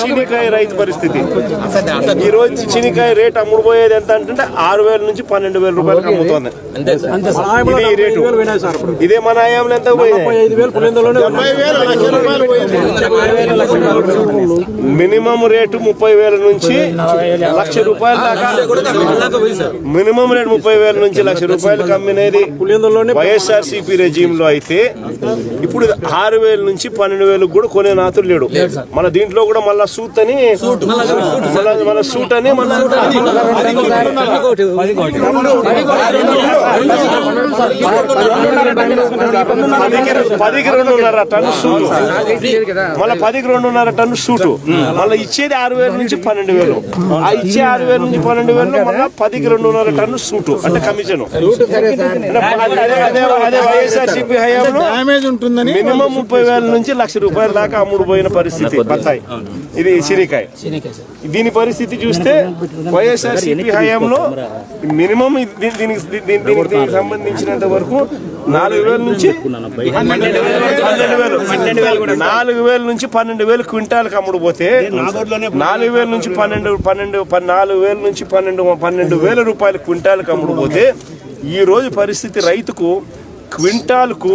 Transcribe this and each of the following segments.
చీనికాయ రైతు పరిస్థితి. ఈ రోజు చీనికాయ రేట్ అమ్ముడు పోయేది ఎంత అంటే ఆరు వేల నుంచి పన్నెండు వేల రూపాయలకు అమ్ముతోంది. ఇది ఈ రేటు. ఇదే మన ఆయాంలో ఎంత పోయింది? మినిమం రేటు ముప్పై వేల నుంచి లక్ష రూపాయల దాకా. మినిమం రేటు ముప్పై వేల నుంచి లక్ష రూపాయలకు అమ్మినది వైఎస్ఆర్ సిపి రెజీమ్లో అయితే ఇప్పుడు ఆరు వేల నుంచి పన్నెండు వేలకు కూడా కొనే నాతుడు లేడు. మన దీంట్లో కూడా మళ్ళా సూట్ అని మళ్ళా- మళ్ళా సూట్ అని మళ్ళా పదికి- రెండున్నర టన్ను సూటు మళ్ళీ పదికి రెండున్నర టన్ను సూటు మళ్ళీ ఇచ్చేది ఆరు వేల నుంచి పన్నెండు వేలు ఆ ఇచ్చే ఆరు వేల నుంచి పన్నెండు వేలు మళ్ళీ పదికి రెండున్నర టన్ను సూటు అంటే కమిషన్ అదే వైఎస్ఆర్ సిపి హయాంలో డ్యామేజ్ ఉంటుందని మినిమం ముప్పై వేల నుంచి లక్ష రూపాయల దాకా అమ్ముడు పోయిన పరిస్థితి బత్తాయి ఇది సిరికాయ దీని పరిస్థితి చూస్తే వైఎస్ఆర్ సిపి హయాంలో మినిమం ఇది- దీనికి దీనికి సంబంధించినంత వరకు నాలుగు వేల నుంచి పన్నెండు వేలు నాలుగు వేల నుంచి పన్నెండు వేలు క్వింటాల్కి అమ్ముడు పోతే నాలుగు వేల నుంచి పన్నెండు పన్నెండు పన్- నాలుగు వేల నుంచి పన్నెండు పన్నెండు వేల రూపాయలు క్వింటాల్కి అమ్ముడు పోతే ఈ రోజు పరిస్థితి రైతుకు క్వింటాల్కు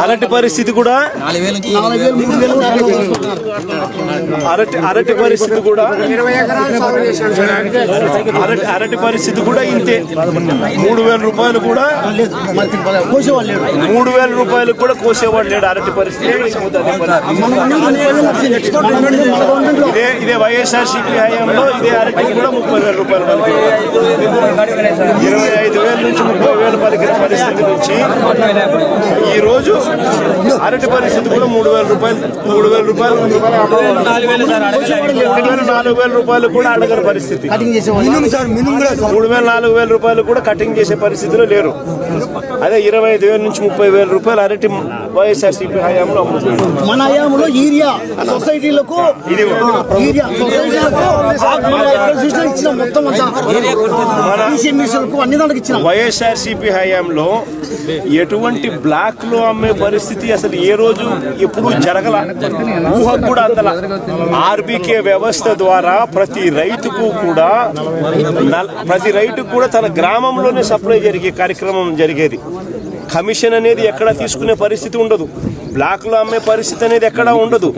అరటి పరిస్థితి కూడా అరటి అరటి పరిస్థితి కూడా అరటి అరటి పరిస్థితి కూడా ఇంతే మూడు వేల రూపాయలు కూడా మూడు వేల రూపాయలు కూడా కోసేవాడు లేడు అరటి పరిస్థితి ఇదే ఇదే వైఎస్ఆర్ సిపి హయాంలో ఇదే అరటి కూడా ముప్పై వేల రూపాయలు పలికింది. ఇరవై ఐదు వేల నుంచి ముప్పై వేలు పలికిన పరిస్థితి నుంచి ఈ రోజు అరటి పరిస్థితి కూడా మూడు వేల రూపాయలు మూడు వేల రూపాయలు నాలుగు వేల నాలుగు వేల రూపాయలు కూడా అడగని పరిస్థితి. మూడు వేల నాలుగు వేల రూపాయలు కూడా కటింగ్ చేసే పరిస్థితిలో లేరు. అదే ఇరవై ఐదు వేల నుంచి ముప్పై వేల రూపాయలు అరటి వైఎస్ఆర్ సిపి హయాంలో అమ్ముతుంది మన హయాంలో యూరియా సొసైటీలకు ఇది యూరియా సొసైటీలకు మన ఎకరం ఇచ్చిన మొత్తం మిషన్లకు అన్ని దానికి ఇచ్చిన. వైఎస్ఆర్ సిపి హయాంలో ఎటువంటి బ్లాక్లో అమ్మే పరిస్థితి అసలు ఏ రోజు ఎప్పుడు జరగల ఊహకు కూడా అందల. ఆర్బీకే వ్యవస్థ ద్వారా ప్రతి రైతుకు కూడా ప్రతి రైతుకు కూడా తన గ్రామంలోనే సప్లై జరిగే కార్యక్రమం జరిగేది. కమిషన్ అనేది ఎక్కడ తీసుకునే పరిస్థితి ఉండదు. బ్లాక్లో అమ్మే పరిస్థితి అనేది ఎక్కడా ఉండదు.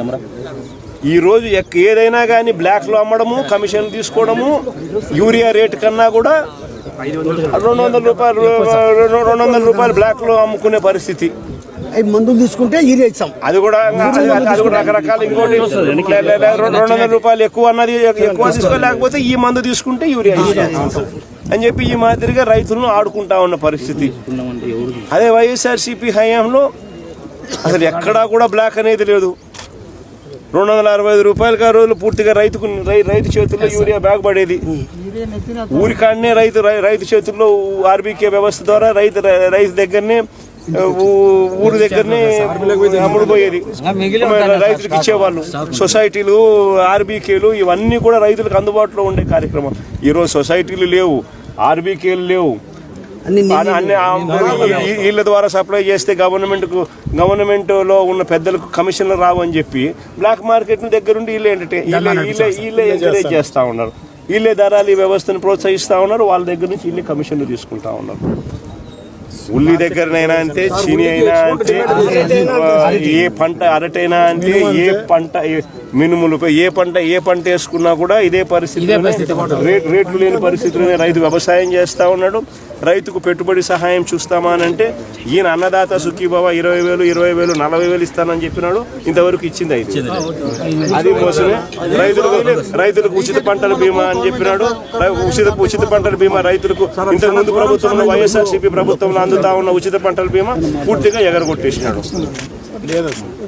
ఈరోజు ఎక్- ఏదైనా కానీ బ్లాక్లో అమ్మడము కమిషన్ తీసుకోవడము యూరియా రేట్ కన్నా కూడా రెండు వందల రూపాయలు రెండు రెండు వందల రూపాయలు బ్లాక్లో అమ్ముకునే పరిస్థితి. మందులు తీసుకుంటే ఇచ్చాం అది కూడా అది- కూడా రకరకాల ఇంకోటి రెండు వందల రూపాయలు ఎక్కువ అన్నది ఎక్కువ తీసుకోలేకపోతే ఈ మందు తీసుకుంటే యూరియా. అని చెప్పి ఈ మాదిరిగా రైతులను ఆడుకుంటా ఉన్న పరిస్థితి. అదే వైఎస్ఆర్ సిపి హయాంలో అసలు ఎక్కడా కూడా బ్లాక్ అనేది లేదు. రెండు వందల అరవై ఐదు రూపాయలకి ఆ రోజులు పూర్తిగా రైతుకు రైతు చేతుల్లో యూరియా బ్యాగ్ పడేది. ఊరికాడనే రైతు రైతు చేతుల్లో ఆర్బీకే వ్యవస్థ ద్వారా రైతు రైతు దగ్గరనే ఊరి దగ్గరనే అమ్ముడు పోయేది. రైతులకు ఇచ్చేవాళ్ళు. సొసైటీలు ఆర్బీకేలు ఇవన్నీ కూడా రైతులకు అందుబాటులో ఉండే కార్యక్రమం. ఈరోజు సొసైటీలు లేవు ఆర్బీకేలు లేవు. వీళ్ళ ద్వారా సప్లై చేస్తే గవర్నమెంట్కు గవర్నమెంట్లో ఉన్న పెద్దలకు కమిషన్లు రావు అని చెప్పి బ్లాక్ మార్కెట్ దగ్గరుండి వీళ్ళే ఎంటర్టైన్ వీళ్ళే వీళ్ళే వీళ్ళే ఎంకరేజ్ చేస్తా ఉన్నారు. వీళ్ళే ధరలు ఈ వ్యవస్థను ప్రోత్సహిస్తా ఉన్నారు. వాళ్ళ దగ్గర నుంచి వీళ్ళే కమిషన్లు తీసుకుంటా ఉన్నారు. ఉల్లి దగ్గరనైనా అంతే చీని అయినా అంతే ఏ పంట అరటైనా అంతే ఏ పంట మినుములు ఏ పంట ఏ పంట వేసుకున్నా కూడా ఇదే పరిస్థితి రేట్ రేట్లు లేని పరిస్థితిలోనే రైతు వ్యవసాయం చేస్తా ఉన్నాడు. రైతుకు పెట్టుబడి సహాయం చూస్తామా అని అంటే ఈయన అన్నదాత సుఖీభవ ఇరవై వేలు ఇరవై వేలు నలభై వేలు ఇస్తానని చెప్పినాడు. ఇంతవరకు ఇచ్చింది అయితే అది మోసమే. రైతులకు రైతులకు ఉచిత పంటల బీమా అని చెప్పినాడు. ఉచిత ఉచిత పంటల బీమా రైతులకు ఇంతకు ముందు ప్రభుత్వంలో వైఎస్ఆర్సీపీ ప్రభుత్వంలో ఉన్న ఉచిత పంటల బీమా పూర్తిగా ఎగరగొట్టేసినాడు. లేదు.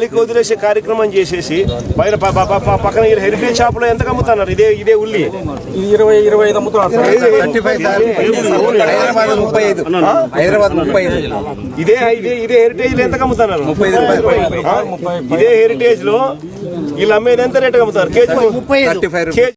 గాలికి వదిలేసే కార్యక్రమం చేసేసి బయట ప- ప- ప- పక్కన ఈ హెరిటేజ్ షాప్లో ఎంత అమ్ముతున్నారు ఇదే ఇదే ఉల్లి. ఇరవై ఇరవై ఐదు అమ్ముతున్నారు సార్. హైదరాబాద్ ముప్పై ఐదు. హైదరాబాద్ ముప్పై ఐదు. ఇదే ఇదే ఇదే హెరిటేజ్లో ఎంత అమ్ముతున్నారు ముప్పై? ఇదే హెరిటేజ్లో వీళ్ళు అమ్మేది ఎంత రేట్ అమ్ముతారు కేజీ కేజీ